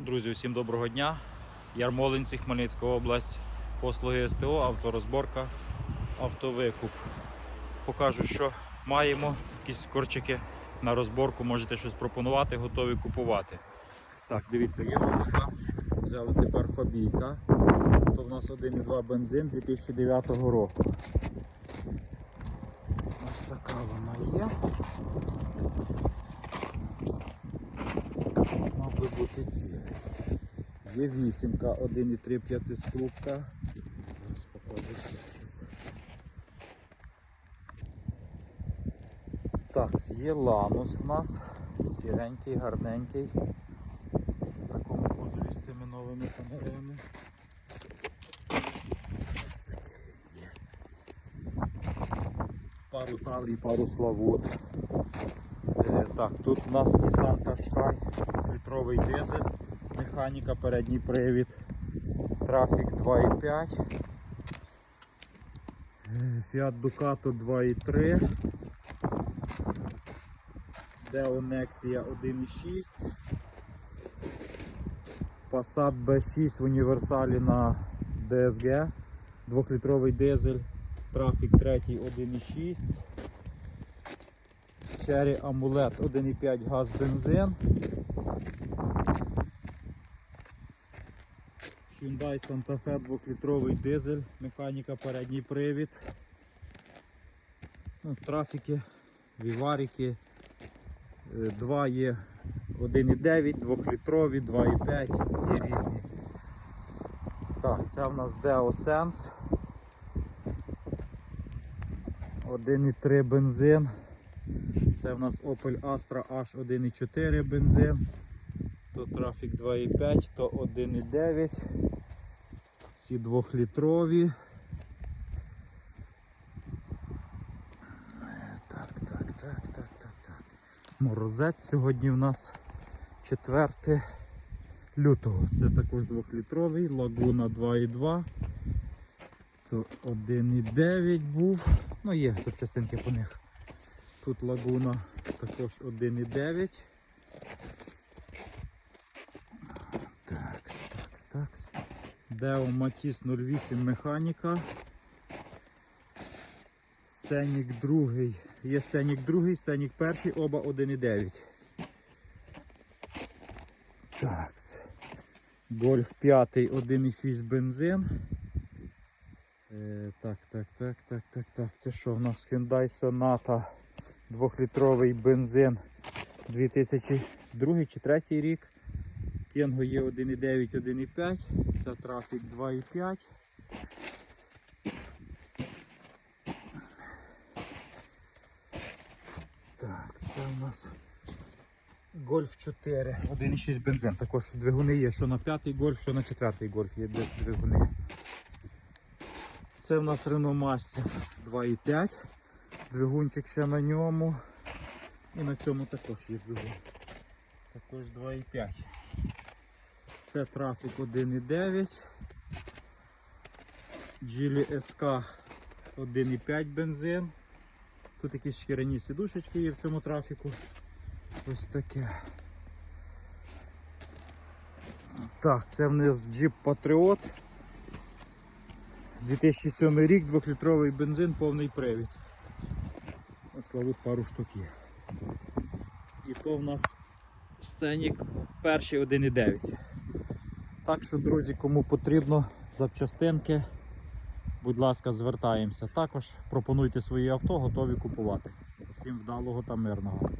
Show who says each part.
Speaker 1: Друзі, усім доброго дня. Ярмолинці, Хмельницька область. Послуги СТО, авторозборка, автовикуп. Покажу, що маємо. Якісь корчики на розборку, можете щось пропонувати, готові купувати. Так, дивіться, є така. Взяли тепер фабійка. То в нас 1,2 бензин 2009 року. Ось така вона є. Би бути цілий. Є вісімка, 1,3 п'ятиступка. Зараз покажу ще щось. Так, є ланус в нас. Сіренький, гарненький. В такому кузові з цими новими є. Пару талій, пару славут. Е, Так, тут у нас Nissan Qashqai, літровий дизель, механіка, передній привід, трафік 2,5, е, Fiat Ducato 2,3, Deo Nexia 1,6, Passat B6 в універсалі на DSG, 2-літровий дизель, трафік 3 1,6. Cherry Amulet 1,5 газ бензин. Hyundai Santa Fe 2-літровий дизель, механіка передній привід. Ну, трафіки, віварики. Е, Два є 1,9, 2-літрові, 2,5 є різні. Так, це в нас Deo Sense. 1,3 бензин. Це в нас Opel Astra H1,4 бензин. То трафік 2,5, то 1,9. Ці двохлітрові. Так, так, так, так, так, так. Морозець сьогодні в нас 4 лютого. Це також двохлітровий, лагуна 2,2. То 1,9 був. Ну є запчастинки по них. Тут лагуна також 1,9. Так, так, так. Део Матіс 08 механіка. Сценік другий. Є сценік другий, сценік перший, оба 1,9. Так. Гольф 5 1,6 бензин. Е, так, так, так, так, так, так. Це що в нас Hyundai Sonata 2-літровий бензин 2002 чи 2003 рік. Кенго є 1,9, 1,5. Це трафік 2,5. Так, це у нас Гольф 4, 1,6 бензин. Також двигуни є, що на п'ятий гольф, що на четвертий гольф є двигуни. Це в нас Renault Master 2,5. Двигунчик ще на ньому. І на цьому також є двигун. Також 2,5. Це трафік 1,9. Geely SK 1,5 бензин. Тут якісь шкіряні сідушечки є в цьому трафіку. Ось таке. Так, це в нас Jeep Patriot. 2007 рік, 2-літровий бензин, повний привід. Ловить пару штук є. І то в нас сценік перший 1,9. Так що, друзі, кому потрібно запчастинки, будь ласка, звертаємося. Також пропонуйте свої авто, готові купувати. Всім вдалого та мирного.